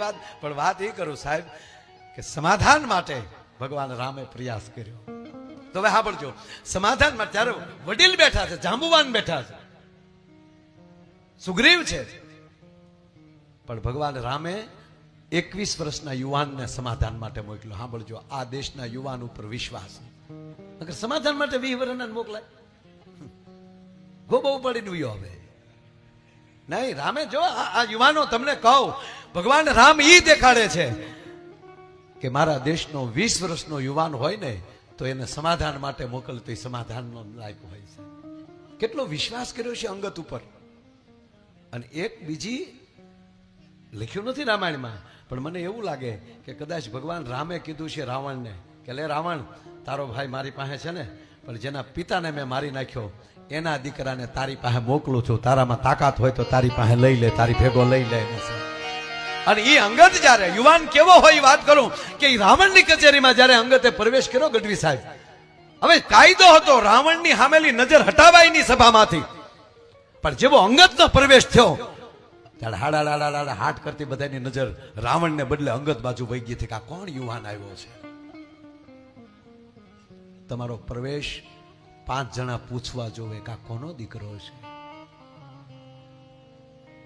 વાત, પણ વાત એ કરું સાહેબ કે સમાધાન માટે ભગવાન રામે પ્રયાસ કર્યો. તો હવે સાંભળજો. સમાધાન માટે ત્યારે વડીલ બેઠા છે, જાંબુવાન બેઠા છે. સુગ્રીવ છે. પણ ભગવાન રામે એકવીસ વર્ષના યુવાનને સમાધાન માટે મોકલ્યો. સાંભળજો, આ દેશના યુવાન ઉપર વિશ્વાસ અગર સમાધાન માટે વીસ વર્ષના મોકલાય? બહુ પડીને ઉયો હવે. નહીં, રામે જો આ યુવાનો તમને કહું ભગવાન રામ ઈ દેખાડે છે કે મારા દેશનો વીસ વર્ષનો યુવાન હોય ને, તો એને સમાધાન માટે મોકલતો સમાધાનનો લાયક હોય છે. કેટલો વિશ્વાસ કર્યો છે અંગત ઉપર. અને એક બીજી લખ્યું નથી રામાયણમાં, પણ મને એવું લાગે કે કદાચ ભગવાન રામે કીધું છે રાવણને કે લે રાવણ, તારો ભાઈ મારી પાસે છે ને, પણ જેના પિતાને મેં મારી નાખ્યો, એના દીકરાને તારી પાસે મોકલું છું. તારામાં તાકાત હોય તો તારી પાસે લઈ લે, તારી ભેગો લઈ લે. અને એ અંગત જ્યારે, યુવાન કેવો હોય એ વાત કરું કે રાવણની કચેરીમાં જ્યારે અંગતે પ્રવેશ કર્યો ગઢવી સાહેબ. હવે કાયદો હતો, રાવણની સામેલી નજર હટાવાયની સભામાંથી. પણ જેવો અંગતનો પ્રવેશ થયો, ત્યારે હાડા હાટ કરતી બધાની નજર રાવણને બદલે અંગત બાજુ વહી ગઈ. હતી કે આ કોણ યુવાન આવ્યો છે? તમારો પ્રવેશ પાંચ જણા પૂછવા જોવે કે આ કોનો દીકરો છે?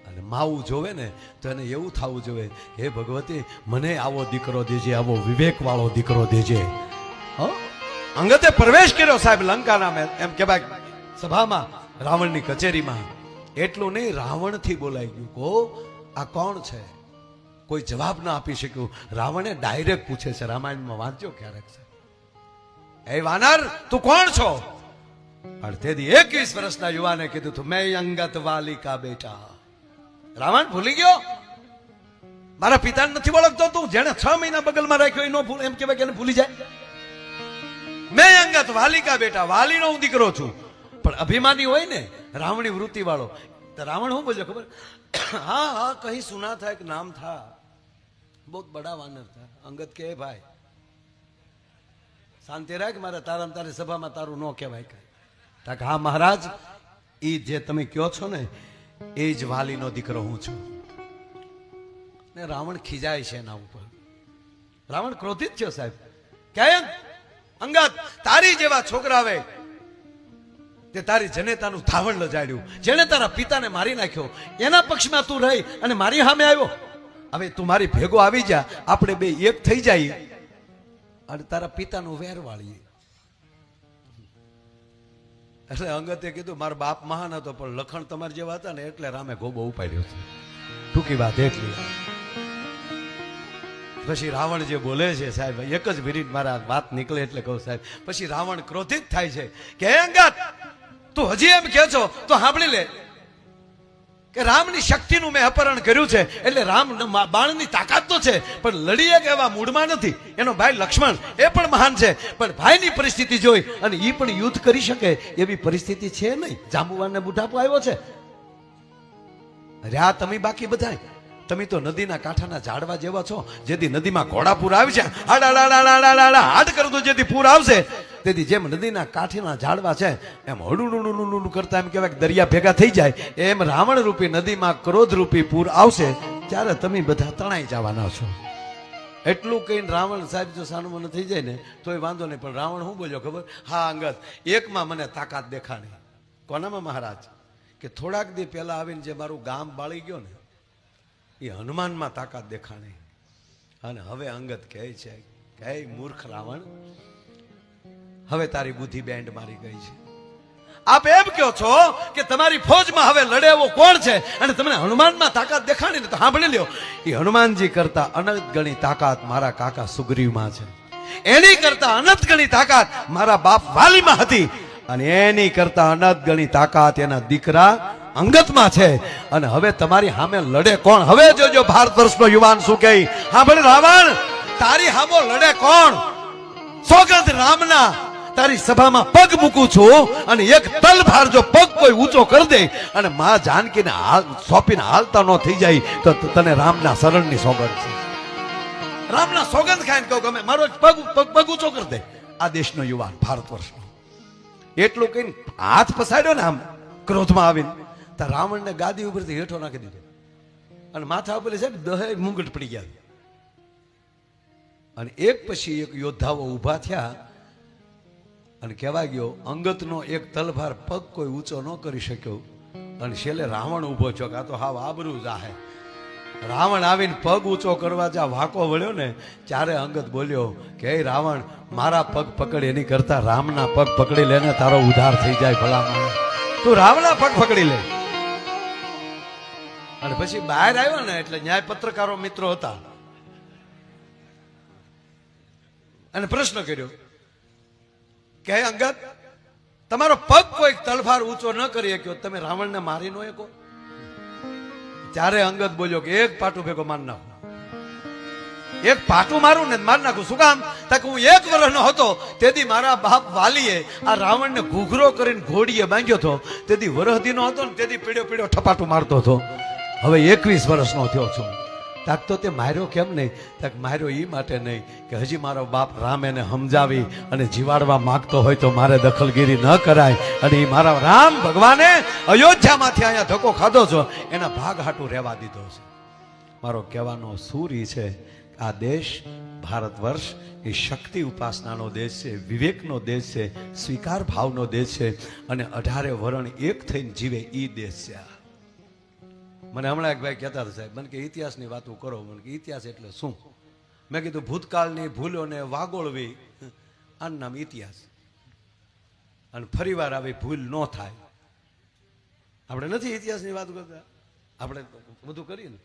અને માવું જોવે ને, તો એને એવું થવું જોઈએ હે ભગવતી, મને આવો દીકરો દેજે, આવો વિવેક વાળો દીકરો દેજે. અંગતે પ્રવેશ કર્યો સાહેબ લંકાના મેં, એમ કે ભાઈ, સભામાં, રાવણની કચેરીમાં. એટલું નહીં, રાવણથી બોલાઈ ગયું, કો, આ કોણ છે? કોઈ જવાબ ના આપી શક્યું. રાવણે ડાયરેક્ટ પૂછે છે, રામાયણમાં વાંચ્યો ક્યારેક છે? એ વાનર, તું કોણ છો? અડધેથી એકવીસ વર્ષના યુવાને કીધું તું, મેં અંગત વાલિકા બેટા. રાવણ ભૂલી ગયો? મારા પિતાને નથી ઓળખતો તું. જેને છ મહિના બગલમાં રાખ્યો, એ ન ભૂલ. એમ કહેવાય કે ભૂલી જાય. મેં અંગત વાલિકા બેટા, વાલીનો હું દીકરો છું. પણ અભિમાની હોય ને, રાવણી વૃત્તિ વાળો તો રાવણ શું બોલ્યો ખબર? હા હા કહી સુના થાય એક નામ થા. બહુ બડા વાનર થા. અંગત કે ભાઈ, શાંતિ રાખ, મારે તારા તારી સભામાં તારું ન કહેવાય કાંઈ. હા, મહારાજ એ જે તમે કહો છો ને એ જ વાલીનો દીકરો હું છું. ને રાવણ ખીજાય છે એના ઉપર. રાવણ ક્રોધિત છે સાહેબ. કેમ અંગત, તારી જેવા છોકરા આવે તે તારી જનેતાનું ધાવણ લજાડ્યું. જેને તારા પિતાને મારી નાખ્યો. એના પક્ષમાં તું રહી અને મારી સામે આવ્યો. હવે તું મારી ભેગો આવી જા. આપણે બે એક થઈ જાય. અને તારા પિતાનું વેર વાળીએ એટલે અંગતે કીધું, મારો બાપ મહાન હતો, પણ લખણ તમારા જેવા હતા ને, એટલે રામે ગોબો ઉપાડ્યો છે. ટૂંકી વાત એટલી. પછી રાવણ જે બોલે છે, સાહેબ, એક જ મિનિટ મારા વાત નીકળે એટલે કહું, સાહેબ. પછી રાવણ ક્રોધિત થાય છે કે અંગત, તું હજી એમ કે છો, તો સાંભળી લે. કે રામની શક્તિનું મેં અપહરણ કર્યું છે, એટલે રામ બાણની તાકાત તો છે, પણ લડી એક એવા મૂડમાં નથી? એનો ભાઈ લક્ષ્મણ, એ પણ મહાન છે, પણ ભાઈની પરિસ્થિતિ જોઈ, અને એ પણ યુદ્ધ કરી શકે એવી પરિસ્થિતિ છે નહીં? જાંબુવાનને બુઢાપો આવ્યો છે. અરે આ તમે બાકી બધાય. તમે તો નદીના કાંઠાના ઝાડવા જેવા છો, જેથી નદીમાં ઘોડા પૂર આવે છે હાડા, હાડ કરું તો જેથી પૂર આવશે. તેથી જેમ નદીના કાંઠેના ઝાડવા છે, એમ હડુડુડુડુડુ કરતા એમ કહેવાય દરિયા ભેગા થઈ જાય એમ રાવણ રૂપી નદીમાં ક્રોધ રૂપી પૂર આવશે ત્યારે તમે બધા તણાઈ જવાના છો એટલું કહીને રાવણ સાહેબ જો સાનુમાન થઈ જાય ને તોય વાંધો નહીં પણ રાવણ શું બોલ્યો ખબર હા અંગત એકમાં મને તાકાત દેખાણી કોનામાં મહારાજ કે થોડાક દી પહેલાં આવીને જે મારું ગામ બાળી ગયો ને એ હનુમાનમાં તાકાત દેખાણી. અને હવે અંગત કહે છે કે મૂર્ખ રાવણ, હવે તારી બુદ્ધિ બેન્ડ મારી ગઈ છે. આપ એમ કહો છો કે તમારી ફોજમાં હવે લડે એવો કોણ છે? અને તમને હનુમાનમાં તાકાત દેખાણી ને તો સાંભળી લ્યો. એ હનુમાનજી કરતા અનંત ગણી તાકાત મારા કાકા સુગ્રીવમાં છે. એની કરતા અનંત ગણી તાકાત મારા બાપ વાલીમાં હતી. અને એની કરતા અનંત ગણી તાકાત એના દીકરા અંગતમાં છે. અને હવે તમારી સામે લડે કોણ? હવે જોજો, ભારત વર્ષનો યુવાન શું કહે? સાંભળ રાવણ, તારી સામો લડે કોણ? સોગંદ રામના, તારી સભામાં પગ મૂકું છું અને એક તલભાર જો પગ કોઈ ઊંચો કરી દે અને માં જાનકીને હાલ, સોંપીને હાલતા ન થઈ જાય, તો તને રામના શરણની સોગંદ છે. રામના સોગંદ ખાઈને કહું ગમે મારો પગ પગ પગ ઊંચો કરી દે. આ દેશનો યુવાન, ભારત વર્ષનો. એટલું કહીને હાથ પસાડ્યો ને આમ ક્રોધમાં આવીને. તો રાવણને ગાદી ઉપરથી હેઠો નાખી દીધો. અને માથા ઉપર સાહેબ દહે મુંગટ પડી ગયા. અને એક પછી એક યોદ્ધાઓ ઊભા થયા અને કહેવા ગયો, અંગતનો એક તલભાર પગ કોઈ ઊંચો ન કરી શક્યો. અને છેલ્લે રાવણ ઊભો છો આ તો હાવ આબરું જાહે. રાવણ આવીને પગ ઊંચો કરવા જ્યાં વાંકો વળ્યો ને, ત્યારે અંગત બોલ્યો, કે "હે રાવણ, મારા પગ પકડ, એની કરતા રામના પગ પકડી લેને તારો ઉધાર થઈ જાય ભલામણ. તું રામના પગ પકડી લે. અને પછી બહાર આવ્યો ને એટલે ન્યાય પત્રકારો મિત્રો હતા. અને પ્રશ્ન કર્યો, કે અંગત, તમારો પગ કોઈ તલફાર ઊંચો ન કરી શક્યો, તમે રાવણને મારી નો શકો? ત્યારે અંગત બોલ્યો કે, એક પાટું ભેગો માર નાખું. એક પાટું મારું ને માર નાખું? શું કામ? તાકે હું એક વર્ષનો હતો, તેથી મારા બાપ વાલીએ આ રાવણને ઘૂઘરો કરીને ઘોડીએ બાંધ્યો હતો. તેથી વરહદીનો હતો ને તેથી પીડ્યો પીડ્યો ઠપાટું મારતો હતો. હવે એકવીસ વર્ષનો થયો છું. તાક તો તે માર્યો કેમ નહીં? તાક માર્યો એ માટે નહીં કે હજી મારો બાપ રામ એને સમજાવી અને જીવાડવા માંગતો હોય તો મારે દખલગીરી ન કરાય અને એ મારા રામ ભગવાને અયોધ્યામાંથી અહીંયા ધક્કો ખાધો છો, એના ભાગ હાટું રહેવા દીધો છે. મારો કહેવાનો સૂર ઈ છે આ દેશ, ભારત વર્ષ એ શક્તિ ઉપાસનાનો દેશ છે, વિવેકનો દેશ છે, સ્વીકાર ભાવનો દેશ છે અને અઢારે વરણ એક થઈને જીવે એ દેશ છે આ. મને હમણાં એક ભાઈ કહેતા હતા, સાહેબ, મને કે ઇતિહાસની વાતો કરો. મને કે, ઇતિહાસ એટલે શું? મેં કીધું, ભૂતકાળની ભૂલોને વાગોળવી. આનું નામ ઇતિહાસ. અને ફરીવાર આવી ભૂલ ન થાય. આપણે નથી ઇતિહાસની વાત કરતા? આપણે બધું કરીએ ને.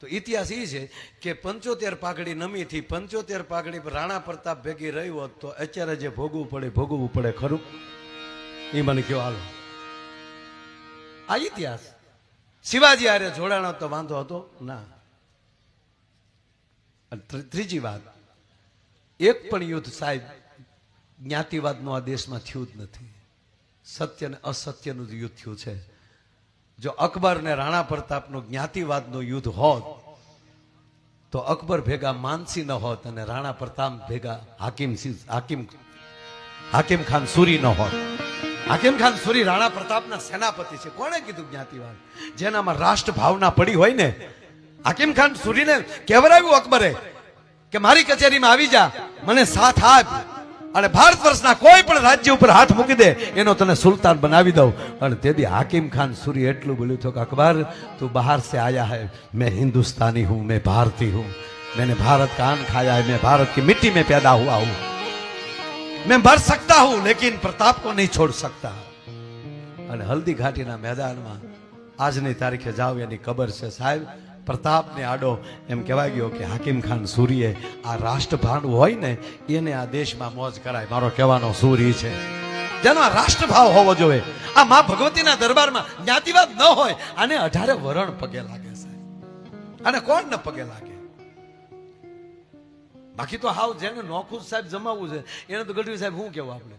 તો ઇતિહાસ એ છે કે પંચોતેર પાઘડી નમીથી પંચોતેર પાઘડી પર રાણા પ્રતાપ ભેગી રહી હોત તો અત્યારે જે ભોગવું પડે ભોગવવું પડે ખરું? એ મને કયો, હાલો. આ ઇતિહાસ. શિવાજી આરે જોડાણો તો વાંધો હતો? ના. ત્રીજી વાત, એક પણ યુદ્ધ સાહેબ જ્ઞાતિવાદનું આ દેશમાં થયું જ નથી. સત્ય અને અસત્યનું યુદ્ધ થયું છે. જો અકબર ને રાણા પ્રતાપનું જ્ઞાતિવાદનું યુદ્ધ હોત, તો અકબર ભેગા માનસી ન હોત અને રાણા પ્રતાપ ભેગા હાકીમ હાકિમ હાકિમ ખાન સુરી ન હોત. હાકીમ ખાન સુરી રાણા પ્રતાપના સેનાપતિ છે. કોણે કીધું જ્ઞાતિવાદ જેનામાં રાષ્ટ્ર ભાવના પડી હોય ને હાકીમ ખાન સુરીને કેવરાવ્યું અકબરે કે મારી કચેરીમાં આવી જા, મને સાથ આપ અને ભારત વર્ષના કોઈ પણ રાજ્ય ઉપર હાથ મૂકી દે, એનો તને સુલતાન બનાવી દઉં. અને તેથી હાકીમ ખાન સુરી એટલું બોલ્યું હતું કે, અકબર, તું બહાર સે આયા હૈ. મેં હિન્દુસ્તાની હું, મેં ભારતી હું. મેં ભારત કાન ખાયા હૈ, મેં ભારત કી મિટ્ટી મેં પેદા હુઆ હું. मैं मर सकता हूं लेकिन प्रताप को नहीं छोड़ सकता અને હલ્દી ઘાટીના મેદાનમાં આજની તારીખે જાવ એની ખબર છે સાહેબ પ્રતાપને આડો એમ કહેવાય ગયો કે હાકિમ ખાન સૂરીએ આ રાષ્ટ્રભાન હોય ને એને આ દેશમાં મોજ કરાય મારો કહેવાનો સૂરી છે જેનો આ રાષ્ટ્રભાવ હોવો જોઈએ આ મા ભગવતીના દરબારમાં જ્ઞાતિવાદ ન હોય આને અઢારે વરણ પગે લાગે સાહેબ અને કોણ ન પગે લાગે બાકી તો હાવ જેને નોખું સાહેબ જમાવવું છે, એને તો ગઢવી સાહેબ શું કેવું આપણે?